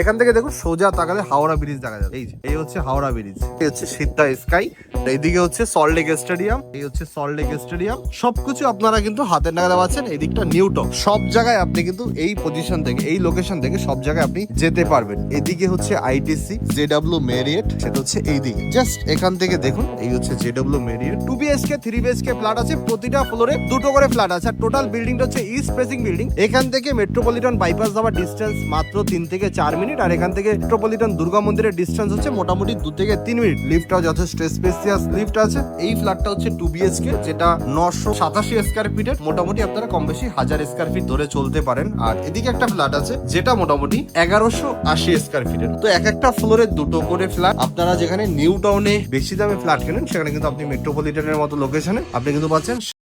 এখান থেকে দেখুন সোজা তাকালে হাওড়া ব্রিজ দেখা যাবে এই যে, এই হচ্ছে হাওড়া ব্রিজ। এই হচ্ছে সিদ্ধা স্কাই। এইদিকে হচ্ছে সল্টলেক স্টেডিয়াম। এই হচ্ছে সল্টলেক স্টেডিয়াম। সবকিছু আপনারা কিন্তু হাতের নাগালে পাচ্ছেন এদিকটা নিউটন। সব জায়গায় আপনি কিন্তু এই পজিশন থেকে, এই লোকেশন থেকে সব জায়গায় আপনি যেতে পারবেন। এদিকে হচ্ছে আইটিসি জেডাব্লিউ মেরিয়েট সেটা হচ্ছে এই দিকে জাস্ট এখান থেকে দেখুন, এই হচ্ছে J JW Marriott two BHK three BHK flat আছে, প্রতিটা ফ্লোরে দুটো করে ফ্ল্যাট আছে। আর টোটাল বিল্ডিংটা হচ্ছে ইস্ট ফেসিং বিল্ডিং এখান থেকে মেট্রোপলিটন বাইপাস যাওয়ার ডিস্টেন্স মাত্র তিন থেকে চার মিনিট আর এখান থেকে মেট্রোপলিটন দুর্গা মন্দিরের ডিস্টেন্স হচ্ছে মোটামুটি দু থেকে তিন মিনিট। লিফটটাও যথেষ্ট স্পেসিয়াস লিফট আছে। এই ফ্ল্যাটটা হচ্ছে টু বিএসকে যেটা নশো সাতাশি স্কোয়ার ফিটের মোটামুটি আপনারা কম বেশি হাজার স্কোয়ার ফিট ধরে চলতে পারেন। আর এদিকে একটা ফ্ল্যাট আছে, যেটা মোটামুটি এগারোশো আশি স্কোয়ার ফিটের তো এক একটা ফ্লোরে দুটো করে ফ্ল্যাট আপনারা যেখানে নিউ টাউনে বেশি দামে ফ্ল্যাট কেনেন, সেখানে কিন্তু আপনি মেট্রোপলিটনের মতো লোকেশনে আপনি কিন্তু পাচ্ছেন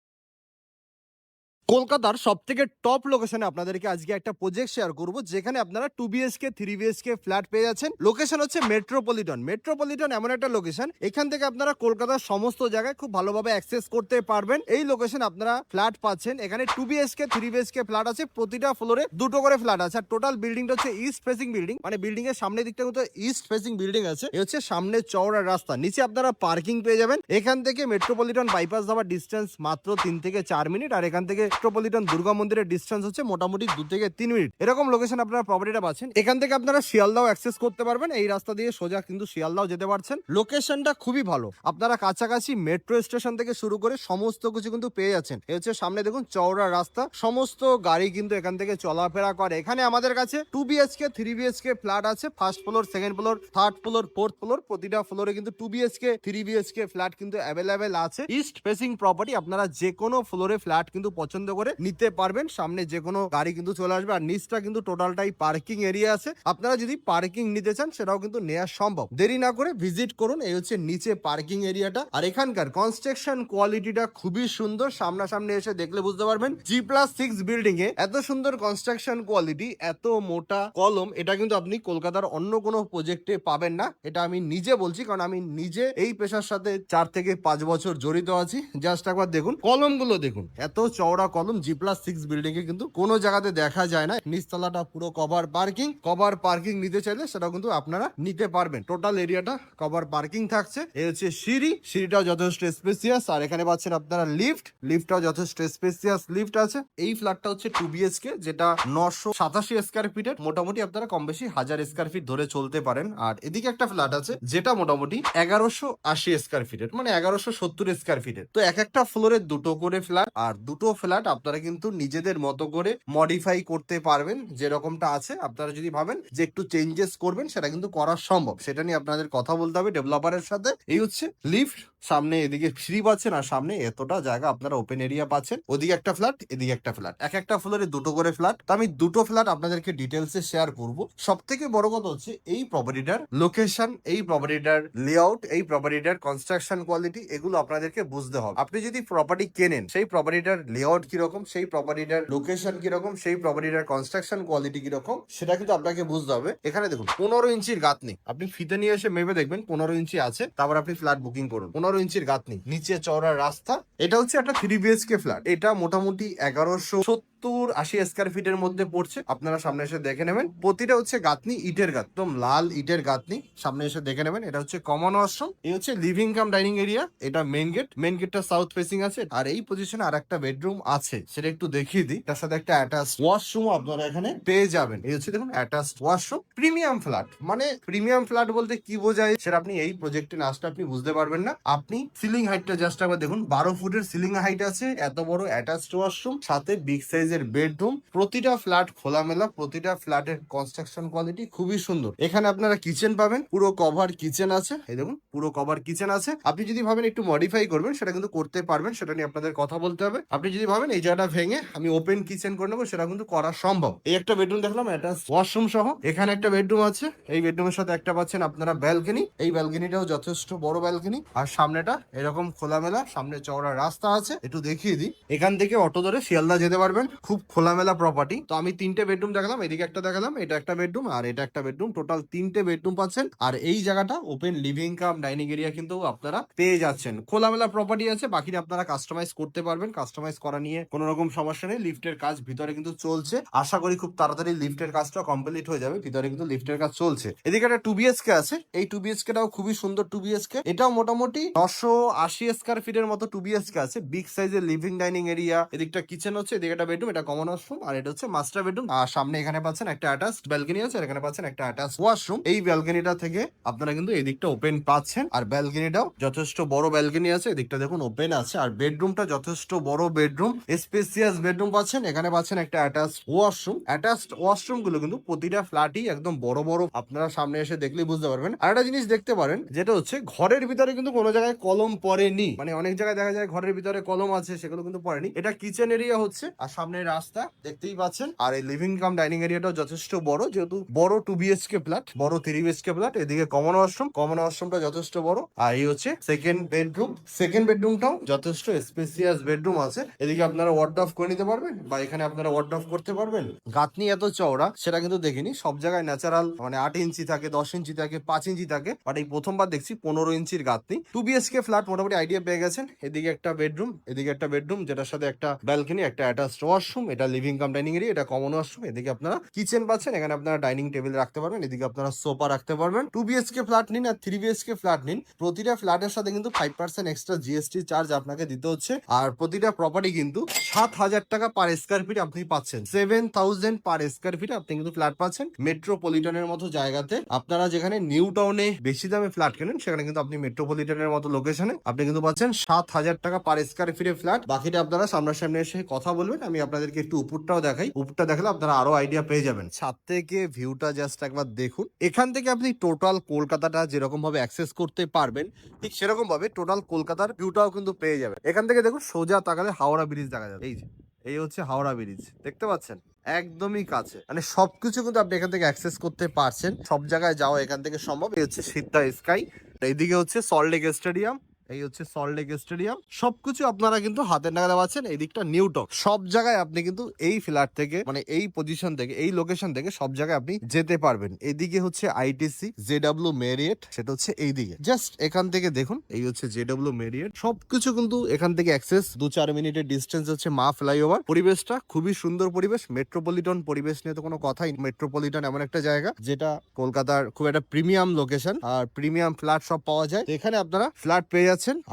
কলকাতার সব থেকে টপ লোকেশনে আপনাদেরকে আজকে একটা প্রজেক্ট শেয়ার করব, যেখানে আপনারা two BHK three BHK flat পেয়ে যাচ্ছেন। লোকেশন হচ্ছে মেট্রোপলিটন মেট্রোপলিটন এমন একটা লোকেশন এখান থেকে আপনারা কলকাতার সমস্ত জায়গায় খুব ভালোভাবে অ্যাক্সেস করতে পারবেন। এই লোকেশন আপনারা ফ্ল্যাট পাচ্ছেন। এখানে two BHK three BHK flat আছে, প্রতিটা ফ্লোরে দুটো করে ফ্ল্যাট আছে। আর টোটাল বিল্ডিংটা হচ্ছে ইস্ট ফেসিং বিল্ডিং মানে বিল্ডিং এর সামনের দিকটা কিন্তু ইস্ট ফেসিং বিল্ডিং আছে। এ হচ্ছে সামনে চওড়া রাস্তা, নিচে আপনারা পার্কিং পেয়ে যাবেন। এখান থেকে মেট্রোপলিটন বাইপাস যাওয়ার ডিস্টেন্স মাত্র তিন থেকে চার মিনিট আর এখান থেকে মেট্রোপলিটন দুর্গা মন্দিরের ডিস্টেন্স হচ্ছে মোটামুটি দু থেকে তিন মিনিট। এরকম লোকেশন আপনারা প্রপার্টিটা পাচ্ছেন। এখান থেকে আপনারা শিয়ালদাও অ্যাক্সেস করতে পারবেন। এই রাস্তা দিয়ে সোজা কিন্তু শিয়ালদাও যেতে পারছেন। লোকেশনটা খুবই ভালো। আপনারা কাছাকাছি মেট্রো স্টেশন থেকে শুরু করে সমস্ত কিছু কিন্তু পেয়ে যাচ্ছেন। এই হচ্ছে সামনে দেখুন চওড়া রাস্তা। সমস্ত গাড়ি কিন্তু এখান থেকে চলাফেরা করে। এখানে আমাদের কাছে two BHK three BHK flat আছে। First floor second floor third floor fourth floor প্রতিটা ফ্লোরে কিন্তু two BHK three BHK flat কিন্তু অ্যাভেলেবেল আছে। ইস্ট ফেসিং প্রপার্টি আপনারা যে কোনো ফ্লোরে ফ্ল্যাট কিন্তু পছন্দ করে নিতে পারবেন। সামনে যে কোনো গাড়ি কিন্তু চলে আসবে আর নিচটা কিন্তু টোটালটাই পার্কিং এরিয়া আছে। আপনারা যদি পার্কিং নিতে চান, সেটাও কিন্তু নেওয়া সম্ভব। দেরি না করে ভিজিট করুন, এই হচ্ছে নিচে পার্কিং এরিয়াটা। আর এখানকার কনস্ট্রাকশন কোয়ালিটিটা খুবই সুন্দর। সামনাসামনি এসে দেখলে বুঝতে পারবেন জি প্লাস সিক্স বিল্ডিং এ এত সুন্দর কনস্ট্রাকশন কোয়ালিটি এত মোটা কলম, এটা কিন্তু আপনি কলকাতার অন্য কোনো প্রজেক্টে পাবেন না। এটা আমি নিজে বলছি, কারণ আমি নিজে এই পেশার সাথে চার থেকে পাঁচ বছর জড়িত আছি। জাস্ট একবার দেখুন, কলমগুলো দেখুন, এত চওড়া column G plus six building এ কিন্তু কোনো জায়গাতে দেখা যায় না। নিচতলাটা পুরো কভার পার্কিং কভার পার্কিং নিতে চাইলে সেটা কিন্তু আপনারা নিতে পারবেন। টোটাল এরিয়াটা কভার পার্কিং থাকছে। এই হচ্ছে সিঁড়ি। সিঁড়িটাও যথেষ্ট স্পেসিয়াস আর এখানে পাচ্ছেন আপনারা লিফট লিফটটাও যথেষ্ট স্পেসিয়াস লিফট আছে। এই ফ্ল্যাটটা হচ্ছে টু বিএচকে যেটা নশো সাতাশি স্কোয়ার ফিটের মোটামুটি আপনারা কম বেশি হাজার স্কোয়ার ফিট ধরে চলতে পারেন। আর এদিকে একটা ফ্ল্যাট আছে, যেটা মোটামুটি এগারোশো আশি স্কোয়ার ফিটের মানে এগারোশো সত্তর স্কোয়ার ফিটের তো এক একটা ফ্লোরে দুটো করে ফ্ল্যাট আর দুটো ফ্ল্যাট আপনারা কিন্তু নিজেদের মতো করে মডিফাই করতে পারবেন, যেরকমটা আছে। আপনারা যদি ভাবেন যে একটু চেঞ্জেস করবেন, সেটা কিন্তু করা সম্ভব। সেটা নিয়ে আপনাদের কথা বলতে হবে ডেভেলপারের সাথে। এই হচ্ছে লিফট সামনে এদিকে সিঁড়ি পাচ্ছেন আর সামনে এতটা জায়গা আপনারা ওপেন এরিয়া পাচ্ছেন। ওদিকে একটা ফ্ল্যাট এদিকে একটা ফ্ল্যাট এক একটা ফ্লোরে দুটো করে ফ্ল্যাট তো আমি দুটো ফ্ল্যাট আপনাদেরকে ডিটেলসে শেয়ার করব। সব থেকে বড় কথা হচ্ছে এই প্রপার্টিটার লোকেশন এই প্রপার্টিটার লেআউট এই প্রপার্টিটার কনস্ট্রাকশন কোয়ালিটি এগুলো আপনাদেরকে বুঝতে হবে। আপনি যদি প্রপার্টি কেনেন, সেই প্রপার্টিটার লেআউট কীরকম, সেই প্রপার্টিটার লোকেশন কীরকম, সেই প্রপার্টিটার কনস্ট্রাকশন কোয়ালিটি কীরকম, সেটা কিন্তু আপনাকে বুঝতে হবে। এখানে দেখুন, পনেরো ইঞ্চির গাঁথনি। আপনি ফিতে নিয়ে এসে মেপে দেখবেন, পনেরো ইঞ্চি আছে, তারপর আপনি ফ্ল্যাট বুকিং করুন। পনেরো ইঞ্চির গাঁথনি নিচে চওড়া রাস্তা। এটা হচ্ছে একটা থ্রি বিএচকে ফ্ল্যাট এটা মোটামুটি এগারোশো সত্তর আশি স্কোয়ার ফিটের মধ্যে পড়ছে। আপনারা সামনে এসে দেখে নেবেন। প্রতিটা হচ্ছে গাঁথনি, ইটের গাঁথ একদম লাল ইটের গাঁথনি। সামনে এসে দেখে নেবেন। এটা হচ্ছে কমন ওয়াশরুম এই হচ্ছে লিভিং কাম ডাইনিং এরিয়া এটা মেন গেট মেন গেটটা সাউথ ফেসিং আছে। আর এই পজিশনে আর একটা বেডরুম আছে। সেটা একটু দেখিয়ে দিই। তার সাথে একটা অ্যাটাচ ওয়াশরুম আপনারা এখানে পেয়ে যাবেন। এই হচ্ছে দেখুন অ্যাটাচ ওয়াশরুম প্রিমিয়াম ফ্ল্যাট মানে প্রিমিয়াম ফ্ল্যাট বলতে কি বোঝায় সেটা আপনি এই প্রজেক্টে আসলে আপনি বুঝতে পারবেন না। আপনি সিলিং হাইটটা জাস্ট একবার দেখুন। বারো ফুটের সিলিং হাইট আছে। এত বড় অ্যাটাচ ওয়াশরুম সাথে বিগ সাইজের বেডরুম প্রতিটা ফ্ল্যাট খোলামেলা, প্রতিটা ফ্ল্যাটের কনস্ট্রাকশন কোয়ালিটি খুবই সুন্দর। এখানে আপনারা কিচেন পাবেন, পুরো কভার কিচেন আছে। এই দেখুন, পুরো কভার কিচেন আছে। আপনি যদি ভাবেন একটু মডিফাই করবেন, সেটা কিন্তু করতে পারবেন, সেটা নিয়ে আপনাদের কথা বলতে হবে। আপনি যদি ভাবেন এই জায়গাটা ভেঙে আমি ওপেন কিচেন করে নেব, সেটা কিন্তু করা সম্ভব। এই একটা বেডরুম দেখলাম, এটা ওয়াশরুম সহ। এখানে একটা বেডরুম আছে। এই বেডরুমের সাথে একটা পাচ্ছেন আপনারা ব্যালকনি এই ব্যালকনিটাও যথেষ্ট বড় ব্যালকনি আর সামনেটা এরকম খোলামেলা, সামনে চওড়া রাস্তা আছে। একটু দেখিয়ে দিই। এখান থেকে অটো ধরে শিয়ালদা যেতে পারবেন। খুব খোলামেলা প্রপার্টি তো আমি তিনটে বেডরুম দেখালাম, এদিকে একটা দেখালাম, এটা একটা বেডরুম আর এটা একটা বেডরুম টোটাল তিনটে বেডরুম পাচ্ছেন। আর এই জায়গাটা open living cum dining area কিন্তু আপনারা পেয়ে যাচ্ছেন। খোলামেলা প্রপার্টি আছে, বাকিটা আপনারা কাস্টমাইজ করতে পারবেন। কাস্টমাইজ করা নিয়ে কোনো রকম সমস্যা নেই। লিফটের কাজ ভিতরে কিন্তু চলছে। আশা করি খুব তাড়াতাড়ি লিফটের কাজটা কমপ্লিট হয়ে যাবে। ভিতরে কিন্তু লিফটের কাজ চলছে। এদিকে একটা টু বিএসকে আছে। এই টু বিএসকে টাও খুবই সুন্দর টু বিএসকে এটাও মোটামুটি নশো আশি স্কোয়ার ফিটের মতো টু বিএসকে আছে। বিগ সাইজের লিভিং ডাইনিং এরিয়া এদিকটা কিচেন হচ্ছে, এদিকে একটা বেডরুম এটা কমন ওয়াশরুম আর এটা হচ্ছে মাস্টার বেডরুম আর সামনে এখানে পাচ্ছেন একটা অ্যাটাচ ব্যালকনি আছে এখানে পাচ্ছেন একটা অ্যাটাচ ওয়াশরুম এই ব্যালকনিটা থেকে আপনারা কিন্তু এই দিকটা ওপেন পাচ্ছেন। আর ব্যালকনিটাও যথেষ্ট বড় ব্যালকনি আছে, এদিকটা দেখুন ওপেন আছে। আর বেডরুমটা যথেষ্ট বড় বেডরুম স্পেসিয়াস বেডরুম পাচ্ছেন। এখানে পাচ্ছেন একটা অ্যাটাচ ওয়াশরুম অ্যাটাচ ওয়াশরুমগুলো কিন্তু প্রতিটা ফ্ল্যাটই একদম বড় বড়। আপনারা সামনে এসে দেখলেই বুঝতে পারবেন। আর একটা জিনিস দেখতে পারেন, যেটা হচ্ছে ঘরের ভিতরে কিন্তু কোনো জায়গায় কলম পড়েনি। মানে অনেক জায়গায় দেখা যায় ঘরের ভিতরে কলম আছে, সেগুলো কিন্তু পড়েনি। এটা কিচেন এরিয়া হচ্ছে। আর সামনে রাস্তা, দেখতেই পাচ্ছেন। আর এই লিভিং কাম ডাইনিং এরিয়াটাও যথেষ্ট বড়, যেহেতু বড় টু বিএচকে ফ্ল্যাট বড় থ্রি বিএচকে ফ্ল্যাট এদিকে কমন ওয়াশরুম কমন ওয়াশরুমটা যথেষ্ট বড়। আর এই হচ্ছে সেকেন্ড বেডরুম সেকেন্ড বেডরুমটাও যথেষ্ট স্পেসিয়াস বেডরুম আছে। এদিকে আপনারা ওয়ার্ড অফ করে নিতে পারবেন, বা এখানে আপনারা ওয়ার্ড অফ করতে পারবেন। গাঁথনি এত চওড়া, সেটা কিন্তু দেখিনি, সব জায়গায় ন্যাচারাল মানে আট ইঞ্চি থাকে, দশ ইঞ্চি থাকে, পাঁচ ইঞ্চি থাকে বাট এই প্রথমবার দেখছি পনেরো ইঞ্চির গাঁথনি। টু বিএসকে ফ্ল্যাট মোটামুটি আইডিয়া পেয়ে গেছেন। এদিকে একটা বেডরুম এদিকে একটা বেডরুম যেটার সাথে একটা ব্যালকনি একটা অ্যাটাচ ওয়াশরুম এটা লিভিং কাম ডাইনিং এরিয়া এটা কমন ওয়াশরুম এদিকে আপনারা কিচেন পাচ্ছেন, এখানে আপনারা ডাইনিং টেবিল রাখতে পারবেন, এদিকে আপনারা সোফা রাখতে পারবেন। টু বিএসকে ফ্ল্যাট নিন আর থ্রি বিএসকে ফ্ল্যাট নিন। প্রতিটা ফ্ল্যাটের সাথে কিন্তু five percent extra GST charge আপনাকে দিতে হচ্ছে। আর প্রতিটা প্রপার্টি কিন্তু সাত হাজার টাকা পার স্কোয়ার ফিট আপনি পাচ্ছেন। Seven thousand per square feet আপনি কিন্তু ফ্ল্যাট পাচ্ছেন। মেট্রোপলিটনের মতো জায়গাতে আপনারা যেখানে নিউ টাউনে বেশি দামে ফ্ল্যাট কেনেন, সেখানে কিন্তু আপনি মেট্রোপলিটনের মতো লোকেশনে আপনি কিন্তু পাচ্ছেন সাত হাজার টাকা পার স্কোয়ার ফিটে ফ্ল্যাট বাকিটা আপনারা সামনাসামনি এসে কথা বলবেন, আমি আপনাদেরকে একটু উপরটাও দেখাই। উপরটা দেখালে আপনারা আরও আইডিয়া পেয়ে যাবেন। ছাদ থেকে ভিউটা জাস্ট একবার দেখুন। এখান থেকে আপনি টোটাল কলকাতাটা যেরকম ভাবে অ্যাক্সেস করতে পারবেন, ঠিক সেরকম ভাবে টোটাল কলকাতার ভিউটাও কিন্তু পেয়ে যাবেন। এখান থেকে দেখুন সোজা তাকালে হাওড়া ব্রিজ দেখা যাবে এই যে, এই হচ্ছে হাওড়া ব্রিজ দেখতে পাচ্ছেন? একদমই কাছে। মানে সবকিছু কিন্তু আপনি এখান থেকে অ্যাক্সেস করতে পারছেন। সব জায়গায় যাওয়া এখান থেকে সম্ভব। এই হচ্ছে সিদ্ধা স্কাই এইদিকে হচ্ছে সল্টলেক স্টেডিয়াম এই হচ্ছে সল্টলেক স্টেডিয়াম সবকিছু আপনারা কিন্তু হাতের নাগালে পাচ্ছেন, এই দিকটা নিউটক সব জায়গায় আপনি কিন্তু এই ফ্ল্যাট থেকে মানে এই পজিশন থেকে, এই লোকেশন থেকে সব জায়গায় আপনি যেতে পারবেন। এদিকে হচ্ছে আইটিসি জে জেডাব্লিউ মেরিয়েট সেটা হচ্ছে এই দিকে। জাস্ট এখান থেকে দেখুন, এই হচ্ছে জে জেডাব্লিউ মেরিয়েট সবকিছু কিন্তু এখান থেকে অ্যাক্সেস দু চার মিনিটের ডিস্টেন্স হচ্ছে মা ফ্লাইওভার পরিবেশটা খুবই সুন্দর পরিবেশ মেট্রোপলিটন পরিবেশ নিয়ে তো কোনো কথাই মেট্রোপলিটন এমন একটা জায়গা, যেটা কলকাতার খুব একটা প্রিমিয়াম লোকেশন আর প্রিমিয়াম ফ্ল্যাট সব পাওয়া যায়। এখানে আপনারা ফ্ল্যাট পেয়ে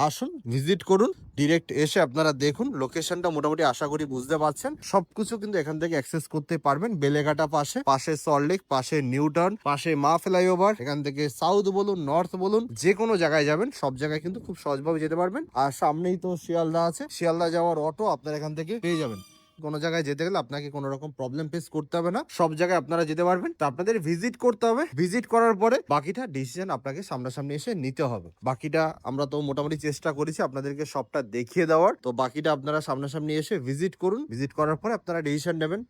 আসুন ভিজিট করুন ডিরেক্ট এসে আপনারা দেখুন লোকেশনটা মোটামুটি আশা করি বুঝতে পারছেন। সবকিছু কিন্তু এখান থেকে অ্যাক্সেস করতে পারবেন, বেলেঘাটা পাশে পাশে সল্টলেক পাশে নিউটার্ন পাশে মা ফ্লাইওভার, এখান থেকে সাউথ বলুন নর্থ বলুন যে কোনো জায়গায় যাবেন, সব জায়গায় কিন্তু খুব সহজভাবে যেতে পারবেন। আর সামনেই তো শিয়ালদা আছে, শিয়ালদা যাওয়ার অটো আপনারা এখান থেকে পেয়ে যাবেন। কোনো জায়গায় যেতে গেলে আপনাকে কোনো রকম প্রবলেম ফেস করতে হবে না। সব জায়গায় আপনারা যেতে পারবেন। তো আপনাদের ভিজিট করতে হবে। ভিজিট করার পরে বাকিটা ডিসিশন আপনাকে সামনাসামনি এসে নিতে হবে। বাকিটা আমরা তো মোটামুটি চেষ্টা করেছি আপনাদেরকে সবটা দেখিয়ে দেওয়ার। তো বাকিটা আপনারা সামনাসামনি এসে ভিজিট করুন। ভিজিট করার পরে আপনারা ডিসিশন নেবেন।